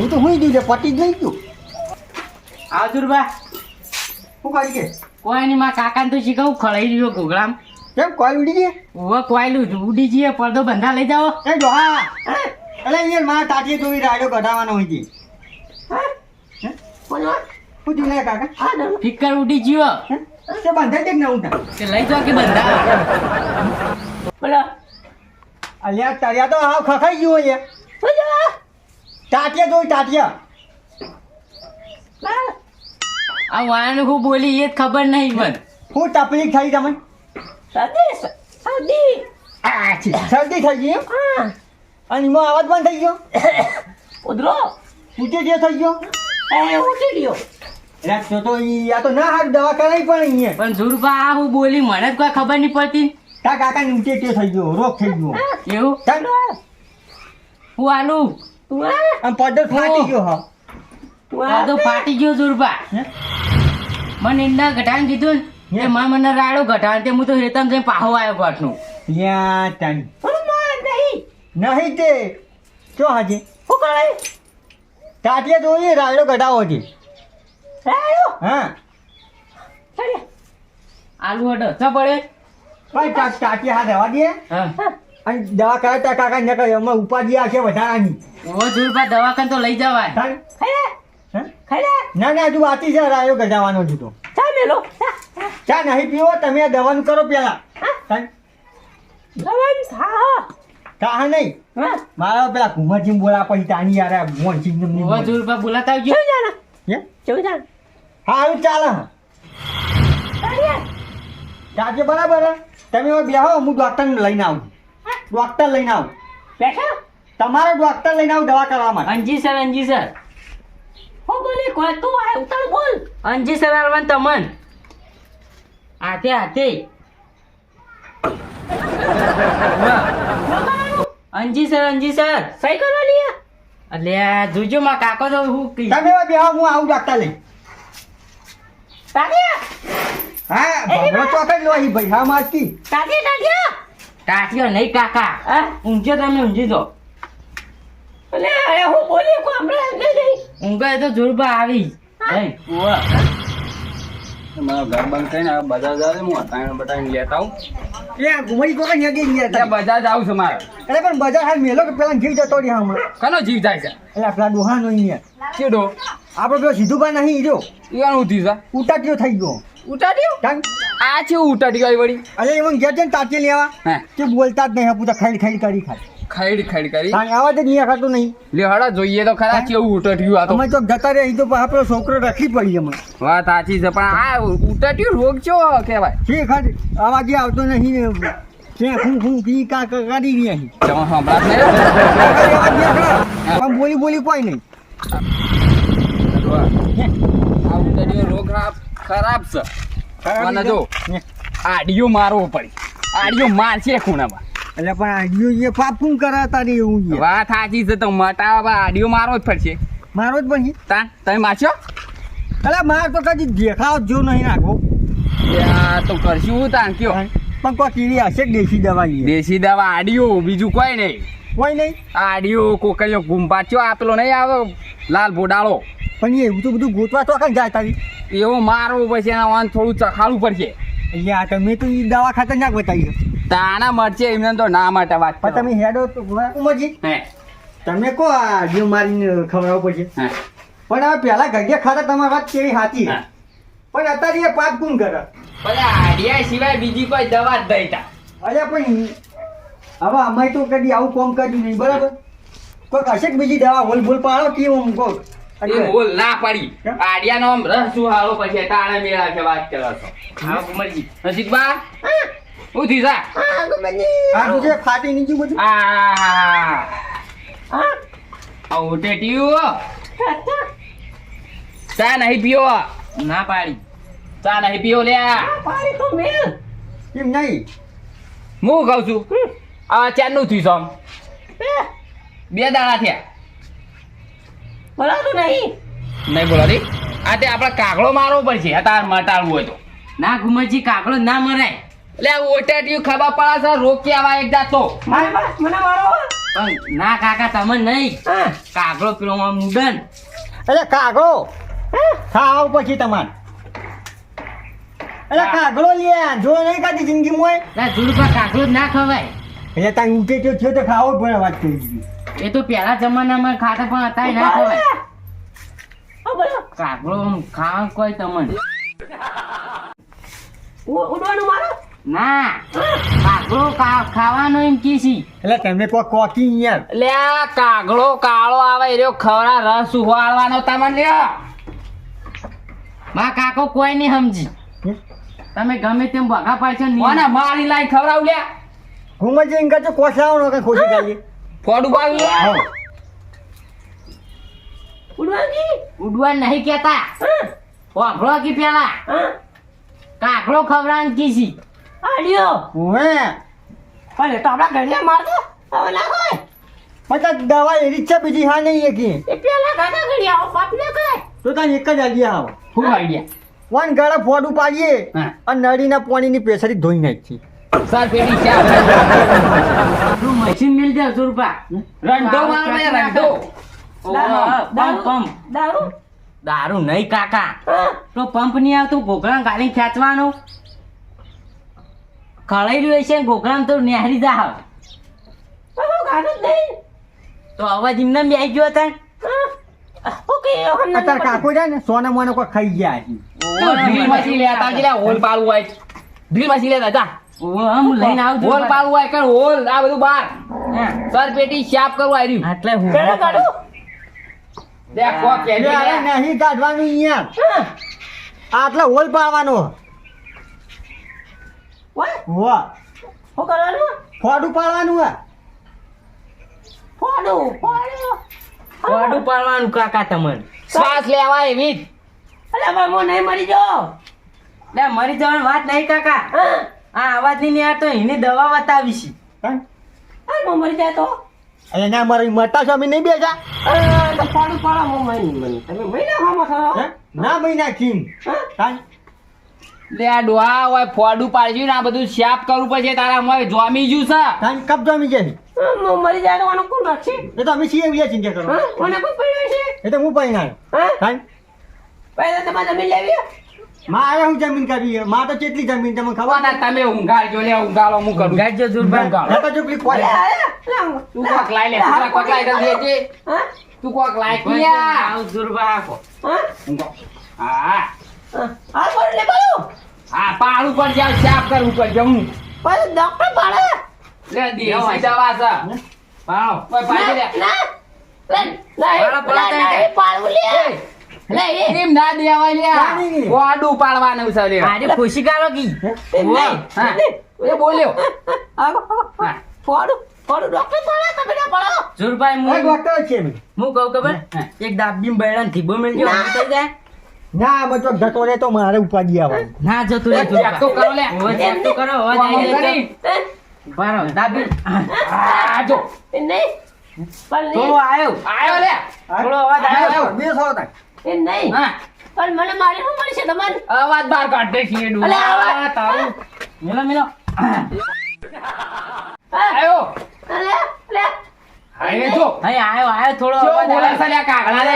ડોહું તો હું ગયું છે પતી જ નહીં ગયું. આવજુરબા શું કરી કે? કોઈ નહીં મારા કાકાને તો શીખવું ખળાઈ ગયો ઘોઘલામ કેમ કોઈ ઉડી ગઈ? ઉવા કોયલું ઉડી જઈએ પડદો બંધા લઈ જાઓ. એ ડોહા એટલે અહીંયા મારા તાટીએ જોઈ રાડ્યો કઢાવવાનો હોય છે. શું પૂછ્યું લે કાકા. ફિકર ઉડી ગયો. હે? તે બંધાઈ દે ને ના ઉઠા તે લઈ જાઓ કે બંધા બોલો. અલ્યા તર્યા તો હાવ ખખાઈ ગયું અહીંયા તાટિયા જોઈ ટાટિયા. આ વાયણ હું બોલી એ જ ખબર નહીં પણ હું તકલીફ થઈ તમને? શરદી થઈ ગઈ અને એમાં અવાજ બંધ થઈ ગયો? ઉધરો. પૂછે જે થઈ ગયો? એ ઉઠી ગયો. તો તો ઈ આ તો ના હાથ દવા કરાવી પણ અહીંયા. પણ ધુરબા આ હું બોલી મને જ કોઈ ખબર નહીં પડતી. તા કાકા ને ઊંચે તે થઈ ગયો રોગ થઈ ગયો. એવું? હું આલું? આમ પડદો ફાટી ગયો હા. આ તો ફાટી ગયો દુર્બા હે? મને ઈંડા ઘટાને કીધું ને મા મને રાડો ઘટાણ તે હું તો હેતમ જઈને પાહો આવ્યો ગોઠનું યા તારી નહીં. તે. જો હાજી? તાટિયા જોઈએ રાયડો કઢાવો છે. હા. આલુ હડો ચા પડે? ભાઈ તા- હા દવા દે. હા. અને દવા કરાવતા કાકા ને કરે અમે ઉપાધિ આ છે વધારાની. ઓ ધુરબા દવાખાન તો લઈ જવાય. ચાલ. ખાઈ ના ના હજુ વાતી છે રાયડો કઢાવવાનો છે તો. ચા નહીં પીવો તમે આ દવાનું કરો પેલા. ચાલ. કાહ નહીં. મારા પેલા કુમારજી બોલા પછી તાની યાર મોહનસિંહ ઓ ધુરબા બોલાતા આવજો. હે? હારું ચાલે ચાચે બરાબર તમે બેહો હું ડોક્ટરને લઈને આવું ડોક્ટર લઈને આવું. તમારો ડોક્ટર લઈને આવું દવા કરવા માટે. Anji sir Anji sir. Anji sir આલવાન તમન. આતે આતે અંજી સર અંજી સર. સહી કરવા લિયા? અલ્યા જોજો માં કાકો તો હું કી તમે બેહો હું આવું ડોક્ટર લઈ હા ભગવો ચોકડ લોહી ભાઈ. હા મારતી કાઠિયો નહીં કાકા ઊંઘજો તમે ઊંઘી દો ઊંઘાય તો જોરબા આવી. નહીં, ઉવ્વ. મારો ઘર બંધ થઈને હવે બજાર જાવ હું અટાણે બટાઈને લેતા આવું. એ ગુમડી કોક ને ગઈ ગયા ત્યાં હતા. બજાર જાવ છું મારે. અરે પણ બજાર હાલ મેલો કે પેલા જીવ જતો રહ્યા હમણાં? કનો જીવ જાય છે? એટલે આપણા ડોહાનો અહીંયા ચેડો આપણે પેલો સીધું નહીં જો ઈવાનું ઉધી છે. ઉટાટ્યો થઈ ગયો. ઉટાડ્યો આ છે વળી. અરે એમાં ગયા છે ને તાચે લેવા તે બોલતા જ નહીં પૂછા ખાઈ ખાઈ કરી ખાય. ખૈડ ખૈડ કરી. આવાજ જ નહીં ખાતું નહીં. લે હડા જોઈએ તો ખરા કેવું ઉટટ્યું આ તો. અમે તો જતા રહી તો આપણો છોકરો રખી પડી અમે વાત સાચી છે પણ આ ઉટટ્યું રોગ ચો કહેવાય. છે ખાલી અવાજ આવતો નહીં બોલી બોલી કોઈ નહીં. રોગ ખરાબ ખરાબ છે? મને જો આડિયો મારવો પડી. આડિયો મારશે ખૂણામાં. એટલે પણ આડિયો એ પાપું કરે તારે એવું વાત સાચી છે તો મટાવા આડિયો મારવો જ પડશે. મારો જ પછી તા તમે મારશો? એટલે માર તો કદી દેખાવ જો નહીં નાખો તો કરશું તાન કયો? પણ કોઈ કીડી હશે દેશી દવા દેશી દવા આડિયો બીજું કોઈ નહીં. કોઈ નહીં? આડિયો કોકરિયો ગુંપાચ્યો આપેલો નહીં આવે? લાલ ભોડાળો. પણ એવું તો બધું ગોતવા તો કાંઈ જાય તારી. એવો મારવો પછી એના વાન થોડું ચખાડવું પડશે. અહીંયા તમે તો એ દવા ખતરનાક બતાવી. તાના મરશે એમને તો ના માટે વાત પણ તમે હેડો તો ઉમરજી. તમે કહો આ મારીને ખવડાવવું પડશે. પણ હવે પહેલા ઘડિયા ખાતા તમારી વાત કેવી સાચી? પણ અત્યારે એ પાપ કોણ કરે. પણ આડિયા સિવાય બીજી કોઈ દવા જ દઈતા અરે પણ હવે અમે તો કદી આવું કોમ કર્યું નહીં બરાબર? કોઈક હશે કે બીજી દવા હોલ બોલ પાડો કે હું કોક? એ બોલ ના પાડી. કેમ? આડિયાનો આમ રસ હાલો પછી તાણે મેળા છે વાત કરો છો. હા કુમારજી નસીબા ઉઠી જા. આ તું જે ફાટી નીચું બધું? આ આ ઉટેટીયું ચા નહીં પીઓ. ના પાડી. ચા નહીં પીવો મેં એમ નહીં? હું કહું છું? આ ચારનું થયું સમ બે દાડા થયા. નહીં. નહીં રી આ તે આપણે કાગડો મારવો પડશે. અતાર મટાડવું હોય તો. ના ઘુમરજી કાકડો ના મરાય. એટલે ઓટાટીયું ખબર પડે છે રોકી આવા એક પણ ના કાકા તમે નહીં. કાગડો પેલો મુડન એટલે કાગળો. ખાવ પછી તમારે. એટલે કાગળો લે જો નહીં કાઢી જિંદગીમાં ના જુડપા કાગળો જ ના ખવાય. એટલે તારે ઉઠે તો થયો તો ખાવો પડે વાત કરી દીધી. એ તો પેલા જમાનામાં ખાતા પણ અત્યારે ના ખવાય. કાગડો ખાવા કોઈ તમને. ઉડવાનું મારો? ના કાગડો ખાવાનો એમ કીસી એટલે તમે કોઈ કોકી યાર. લે આ કાગડો કાળો આવે એ રહ્યો ખવડા રસ ઉવાળવાનો તમને લ્યો. માં કાકો કોઈ નહીં સમજી. તમે ગમે તેમ ભગા પાડશો નહીં. કોને મારી લાઈ ખવડાવ લ્યા. ઘુમા જઈને કાચો કોસલાવાનો કે ખોટી કાઢીએ ફોડું પાડું હા. ઉડવાની? ઉડવા નહીં કેતા વાપરો કે પેલા? કાગડો ખવડાવવાનું કીસી આડ્યો. ઓવે. પણ એ તો આપણા ઘડિયા મારતો? હવે ના હોય પછી દવા એરી છે બીજી હા નહીં એકી એ પેલા ખાતા ઘડિયા બાપ ને કહે તો તારે એક જ આલી આવો. શું આઈડિયા? વન ગાડા ફોડું પાડીએ અને નળીના પાણીની પેસરી ધોઈ નાખી સર પેટી ચા તું મશીન મિલ જા સુરપા રંડો મારો રંડો. પંપ દારૂ? દારૂ? નહીં કાકા. તો પંપ નહીં આવતું ઘોઘરા ગાડી ખેંચવાનું. ખળાઈ રહ્યું છે ઘોઘરામાં તો નેહરી જા હવે ગાડું જ નહીં. તો અવાજ એમને બે આવી ગયો હતા? અત્યારે કાકો જાય ને સોના મોને કોઈ ખાઈ ગયા હજી તો ડ્રીલ લેતા જ લે હોલ પાડવું હોય? ડ્રીલ મશીન લેતા જા. હું લઈને આવજો હોલ પાડવું હોય કે હોલ આ બધું બાર. સર પેટી શાપ કરવું આવ્યું એટલે હું પેલા ગાડું દેખ કો કે એટલે નહીં કાઢવાનું યાર આટલા હોલ પાડવાનો. વાહ. વાહ શું કરવાનું? ફોડું પાડવાનું હે ફોડું ફોડું. કોડું પાડવાનું કાકા તમને. શ્વાસ લેવા એવી જ. અરે હું નહીં મરી જાઉં લે મરી જવાની વાત નહીં કાકા. આ અવાજ નહીં તો એની દવા બતાવી છે હા? હા મરી જાય તો? અરે ના મારી મટા સ્વામી નહીં બેસા ફોડું પાડો હું મરી તમે મહિના ખામાં છો? ના મહિના ખીમ લે આ ડોહા હોય ફોડું પાડ્યું ને આ બધું શાપ કરવું પડશે તારા મોય જોમી જ્યું છે. તાન કબ જોમી જાય હા, મરી જાય તો આનો કોણ રાખશે? એ તો અમે છીએ એવી ચિંતા કરો. હા મને કોઈ પડ્યો છે? એ તો હું પૈણા હા? તાન પહેલા તમારે જમીન લેવી. મારે હું જમીન કરવી માં તો કેટલી જમીન તમને ખબર ના તમે ઊંઘાડજો લે ઊંઘાડો હું કરું ગાડજો દુર્બા ઊંઘાડો. તો જો પેલી અલે, કોલ. અલે, અલે, તું કોક લાઈ લે તું કોક લાઈ દે જે. હા? તું કોક લાઈ કિયા આવ દુર્બા આપો હા. હા. બોલ લે બોલો. હા પાળું પર જાવ સાફ કરવું પડશે હું. પર ડોક્ટર પાળે લે દેશી દવા છે પાળો કોઈ પાડી. લે. ના ના એ પાડવું લે. લે એ એમ ના દેવાય લે પાડી. પાડવાનું છે લે. આજે ખુશી કાઢો કી. એ નહીં હા. એ બોલ્યો. આગો આગો હા ફોડું ફોડું. ડોક્ટર પાડે તમે ના પાડો. જોરભાઈ હું ડોક્ટર છે હું કહું ખબર? એક દાબી બૈરાન થીબો મેલજો ના. થઈ જાય. ના આમાં જતો રહે તો મારે ઉપાડી આવે ના જતું રે તો કરો લે. હવે તો કરો અવાજ જાય કરી. તો. ઊભા રહો, દાબી આ જો. નહીં. પણ થોડો નહીં આવ્યો લે. થોડો અવાજ આવ્યો બે સોળો થાય. એ નહીં. પણ મને મારી શું મળી તમારે? અવાજ ક્યાં કાઢે છે ડૂ અલે, તારું. મેલો મેલો. આયો. અલે લે આયો જો. અહીં આવ્યો આવ્યો થોડો અવાજ બોલે છે કાગડા લે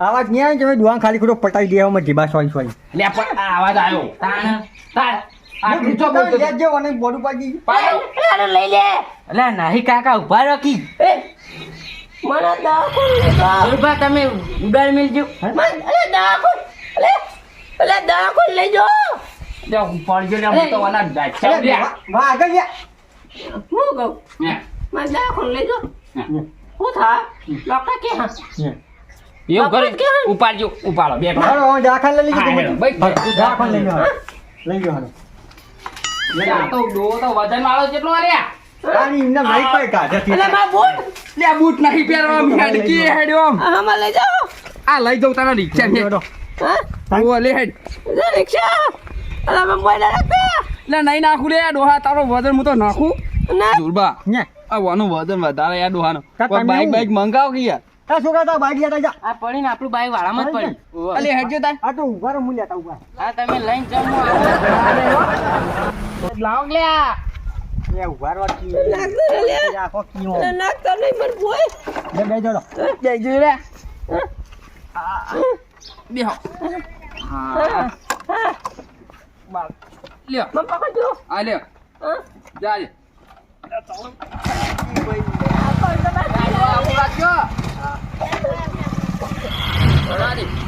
આવાજ નહીં આવે તમે દુઆ ખાલી ખોટો પટાઈ દેવામાં જીબા સોરી સોરી. લે પણ આ અવાજ આવ્યો તાણ. અરે લઈ લે. અલે નહીં કાકા ઊભા એ મને દાખલ લેતો તમે ઉડાડ મેલજો અલે દવાખો અલે અલે દાખલ લઈ જો. લે હું પડજો લે હું તો વાલા દાચા લે વાહ આગળ હું કહું? હે, મને દવાખો લઈ જો. હું. થા ડોક્ટર કે હા? એવું કરે? ઉપાડજો ઉપાડો બે હાલો દાખલ લઈ લીધું ભાઈ, દાખલ લઈ લો લઈ લો હાલો. આ તો ડો તો વજન વાળો કેટલો આલ્યા આની એમને નહીં કોઈ કાઢે છે. અલે બૂટ? લે બૂટ નહીં પહેરવા હેડકી હેડ્યો આમ. હા માં લઈ જાઓ. આ લઈ જાઉં તારા રિક્ષા ને હા? ઓ લે હેડ. રિક્ષા. અલે મેં મોઈલા રાખતા લે નહીં નાખું લે ડોહા તારો વજન હું તો નાખું. ના. દુર્બા આ વાનું વજન વધારે યાર ડોહાનો. બાઈક બાઈક મંગાવ કે યાર? આ છોકરા તો બાઈક લેતા જા. આ પડીને આપણું બાઈક વાળામાં જ પડ્યું અલે હેડજો તાર. આ તો ઊભા રહો હું લેતા ઊભા હા તમે લઈને જમો લાવ એ ઉભારવા કી નાખતો કીઓ નાખતો નહીં પણ કોઈ બે બે જોડો. બે જોઈ રે બેહો હા. બાલ લ્યો. મમ્મા કજો આ લ્યો. જા લે આ કોણ તો બાકી